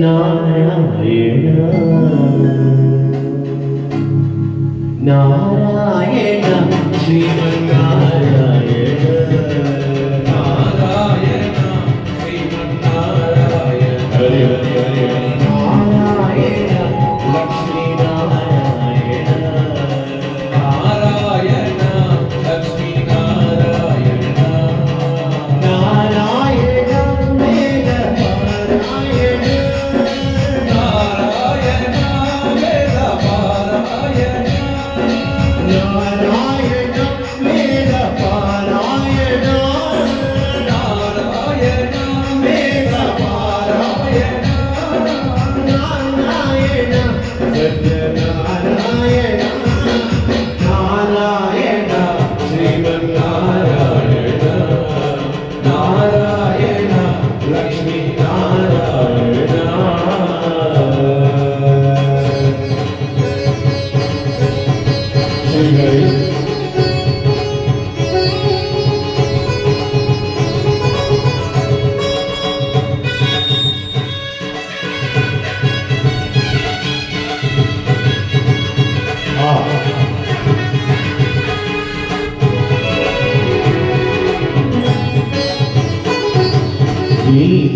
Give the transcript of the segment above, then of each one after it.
nó đã huyền nó đã huyền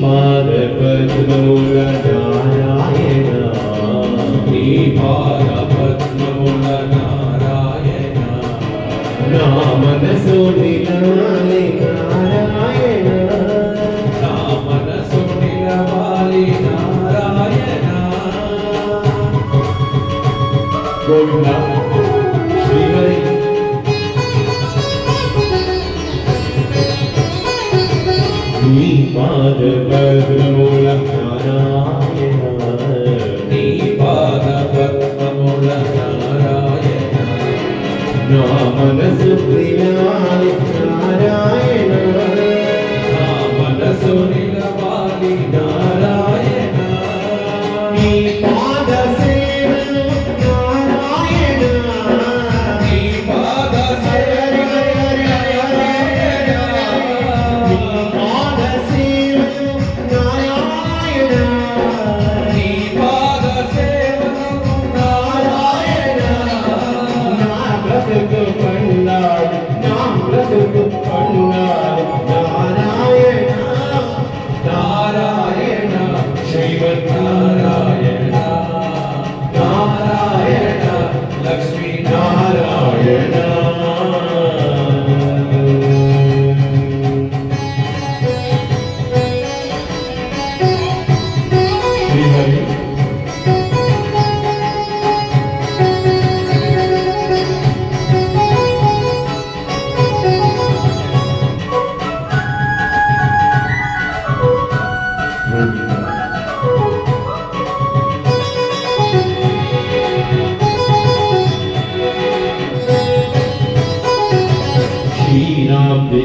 మారపద్మముల Narayana. నీ పారపద్మముల నారాయణ. నా మనసు నిలనే पार बरू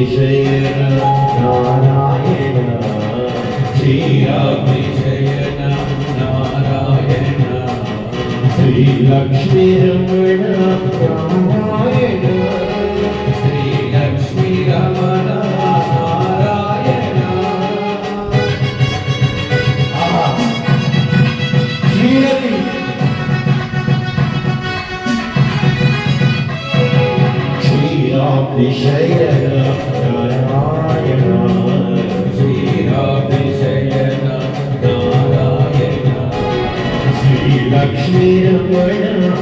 श्रीशयन नारायण श्रीराभिशयन नारायण श्रीलक्ष्मीरमण विषयना नारायणा श्रीराविषयना नारायणा श्रीलक्ष्मीरमणा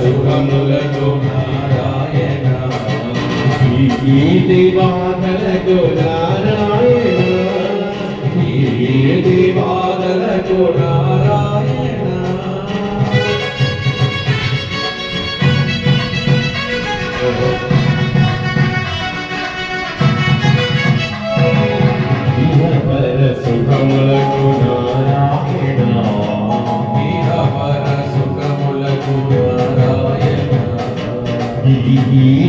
సుఖములకు నారాయణ ఈ దివాకలకు నారాయణ. ఈ దివాదలకు నారాయణ ఇహపర సుఖములకు నారాయణ ఈ